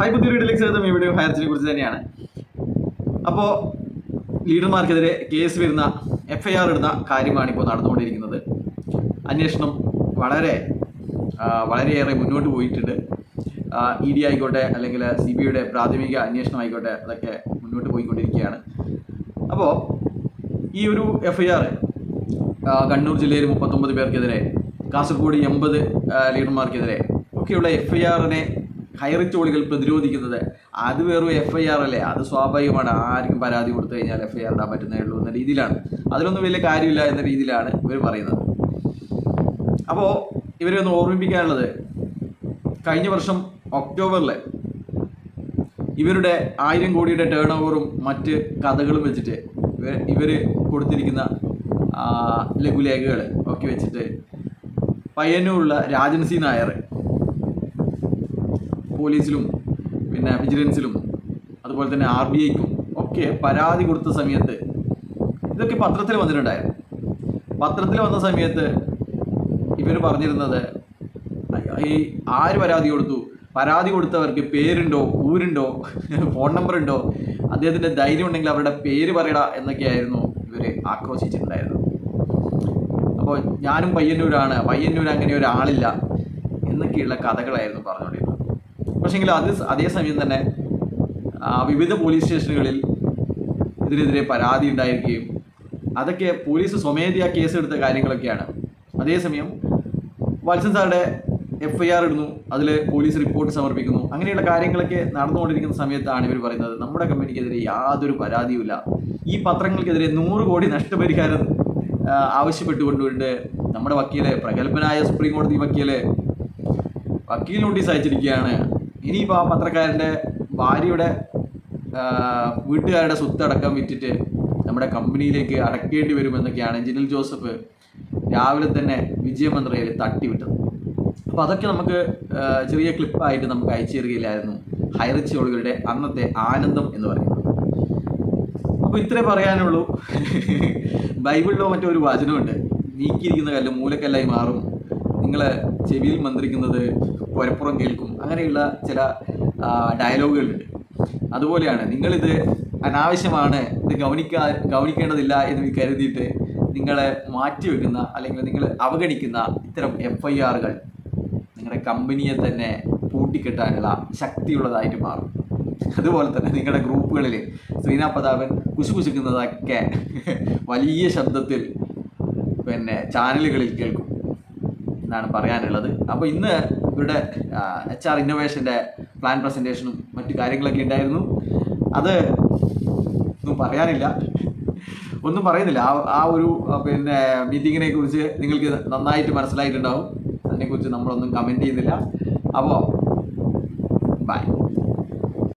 High ബുദ്ധി വീഡിയോയിലേക്ക് സ്വാഗതം ഈ വീഡിയോ ഹയർച്ചിനെ കുറിച്ച് തന്നെയാണ്. അപ്പോൾ ലീഡർമാർക്കെതിരെ കേസ് വരുന്ന എഫ് ഐ ആർ ഇടുന്ന കാര്യമാണ് ഇപ്പോൾ നടന്നുകൊണ്ടിരിക്കുന്നത്. അന്വേഷണം വളരെ വളരെയേറെ മുന്നോട്ട് പോയിട്ടുണ്ട്. ഇ ഡി ആയിക്കോട്ടെ അല്ലെങ്കിൽ സി ബി ഐയുടെ പ്രാഥമിക അന്വേഷണം ആയിക്കോട്ടെ അതൊക്കെ മുന്നോട്ട് പോയിക്കൊണ്ടിരിക്കുകയാണ്. അപ്പോൾ ഈ ഒരു എഫ് ഐ ആർ കണ്ണൂർ ജില്ലയിൽ മുപ്പത്തൊമ്പത് പേർക്കെതിരെ കാസർഗോഡ് എൺപത് ലീഡർമാർക്കെതിരെ ഒക്കെയുള്ള എഫ് ഐ ആറിനെ ഹൈറിച്ചോളികൾ പ്രതിരോധിക്കുന്നത്. അത് വെറും എഫ് ഐ ആർ അല്ലേ? അത് സ്വാഭാവികമാണ്. ആർക്കും പരാതി കൊടുത്തു കഴിഞ്ഞാൽ എഫ് ഐ ആർ ഇടാൻ പറ്റുന്നേ ഉള്ളൂ എന്ന രീതിയിലാണ്. അതിലൊന്നും വലിയ കാര്യമില്ല എന്ന രീതിയിലാണ് ഇവർ പറയുന്നത്. അപ്പോൾ ഇവരെ ഒന്ന് ഓർമ്മിപ്പിക്കാനുള്ളത്. കഴിഞ്ഞ വർഷം ഒക്ടോബറിൽ ഇവരുടെ ആയിരം കോടിയുടെ ടേൺ ഓവറും മറ്റ് കഥകളും വെച്ചിട്ട് ഇവർ കൊടുത്തിരിക്കുന്ന ലഘുലേഖകൾ ഒക്കെ വെച്ചിട്ട് പയ്യന്നൂരുള്ള രാജൻസി നായർ പോലീസിലും പിന്നെ വിജിലൻസിലും അതുപോലെ തന്നെ ആർ ബി ഐക്കും ഒക്കെ പരാതി കൊടുത്ത സമയത്ത് ഇതൊക്കെ പത്രത്തിൽ വന്നിട്ടുണ്ടായിരുന്നു. പത്രത്തിൽ വന്ന സമയത്ത് ഇവർ പറഞ്ഞിരുന്നത് ഈ ആര് പരാതി കൊടുത്തു? പരാതി കൊടുത്തവർക്ക് പേരുണ്ടോ ഊരുണ്ടോ ഫോൺ നമ്പർ ഉണ്ടോ അദ്ദേഹത്തിന്റെ ധൈര്യം ഉണ്ടെങ്കിൽ അവരുടെ പേര് പറയട എന്നൊക്കെയായിരുന്നു ഇവർ ആക്രോശിച്ചിട്ടുണ്ടായിരുന്നത് അപ്പോൾ ഞാനും പയ്യന്നൂരാണ് പയ്യന്നൂർ അങ്ങനെ ഒരാളില്ല എന്നൊക്കെയുള്ള കഥകളായിരുന്നു പറഞ്ഞുകൊണ്ടിരുന്നത് പക്ഷേങ്കിൽ അത് അതേസമയം തന്നെ വിവിധ പോലീസ് സ്റ്റേഷനുകളിൽ ഇതിനെതിരെ പരാതി ഉണ്ടായിരിക്കുകയും അതൊക്കെ പോലീസ് സ്വമേധയാ കേസെടുത്ത കാര്യങ്ങളൊക്കെയാണ്. അതേസമയം വത്സൻ സാറുടെ എഫ് ഐ ആർ ഇടുന്നു അതിൽ പോലീസ് റിപ്പോർട്ട് സമർപ്പിക്കുന്നു. അങ്ങനെയുള്ള കാര്യങ്ങളൊക്കെ നടന്നുകൊണ്ടിരിക്കുന്ന സമയത്താണ് ഇവർ പറയുന്നത്. നമ്മുടെ കമ്പനിക്കെതിരെ യാതൊരു പരാതിയുമില്ല. ഈ പത്രങ്ങൾക്കെതിരെ നൂറ് കോടി നഷ്ടപരിഹാരം ആവശ്യപ്പെട്ടുകൊണ്ടുകൊണ്ട് നമ്മുടെ വക്കീലെ പ്രഗത്ഭനായ സുപ്രീം കോടതി വക്കീലെ. വക്കീൽ നോട്ടീസ് അയച്ചിരിക്കുകയാണ്. ഇനിയിപ്പോൾ ആ പത്രക്കാരന്റെ ഭാര്യയുടെ വീട്ടുകാരുടെ സ്വത്തടക്കം വിറ്റിട്ട് നമ്മുടെ കമ്പനിയിലേക്ക് അടക്കേണ്ടി വരുമെന്നൊക്കെയാണ് ജിനിൽ ജോസഫ് രാവിലെ തന്നെ വിജയമന്ത്രയിൽ തട്ടിവിട്ടത്. അപ്പോൾ അതൊക്കെ നമുക്ക് ചെറിയ ക്ലിപ്പായിട്ട് നമുക്ക് അയച്ചു തരികയില്ലായിരുന്നു. ഹൈറിച്ചോളുകളുടെ അന്നത്തെ ആനന്ദം എന്ന് പറയുന്നത്. അപ്പോൾ ഇത്രേ പറയാനുള്ളൂ. ബൈബിളിലോ മറ്റോ ഒരു വചനമുണ്ട്. നീക്കിയിരിക്കുന്ന കല്ല് മൂലക്കല്ലായി മാറും. നിങ്ങൾ ചെവിയിൽ മന്ത്രിക്കുന്നത് പുരപ്പുറം കേൾക്കും. അങ്ങനെയുള്ള ചില ഡയലോഗുകളുണ്ട്. അതുപോലെയാണ് നിങ്ങളിത് അനാവശ്യമാണ് ഇത് ഗവനിക്കാ ഗവനിക്കേണ്ടതില്ല എന്ന് കരുതിയിട്ട് നിങ്ങളെ മാറ്റിവെക്കുന്ന അല്ലെങ്കിൽ നിങ്ങൾ അവഗണിക്കുന്ന ഇത്തരം എഫ് ഐ ആറുകൾ നിങ്ങളുടെ കമ്പനിയെ തന്നെ പൂട്ടിക്കെട്ടാനുള്ള ശക്തിയുള്ളതായിട്ട് മാറും. അതുപോലെ തന്നെ നിങ്ങളുടെ ഗ്രൂപ്പുകളിൽ ശ്രീനാ പ്രതാപൻ കുശുകുശുക്കുന്നതൊക്കെ വലിയ ശബ്ദത്തിൽ പിന്നെ ചാനലുകളിൽ കേൾക്കും. എന്നാണ് പറയാനുള്ളത്. അപ്പോൾ ഇന്ന് ഇവരുടെ എച്ച് ആർ ഇന്നോവേഷന്റെ പ്ലാൻ പ്രസന്റേഷനും മറ്റു കാര്യങ്ങളൊക്കെ ഉണ്ടായിരുന്നു. അത് ഒന്നും പറയാനില്ല. ഒന്നും പറയുന്നില്ല. ആ ആ ഒരു പിന്നെ മീറ്റിങ്ങിനെ കുറിച്ച് നിങ്ങൾക്ക് നന്നായിട്ട് മനസ്സിലായിട്ടുണ്ടാവും. അതിനെക്കുറിച്ച് നമ്മളൊന്നും കമന്റ് ചെയ്യുന്നില്ല. അപ്പോൾ ബൈ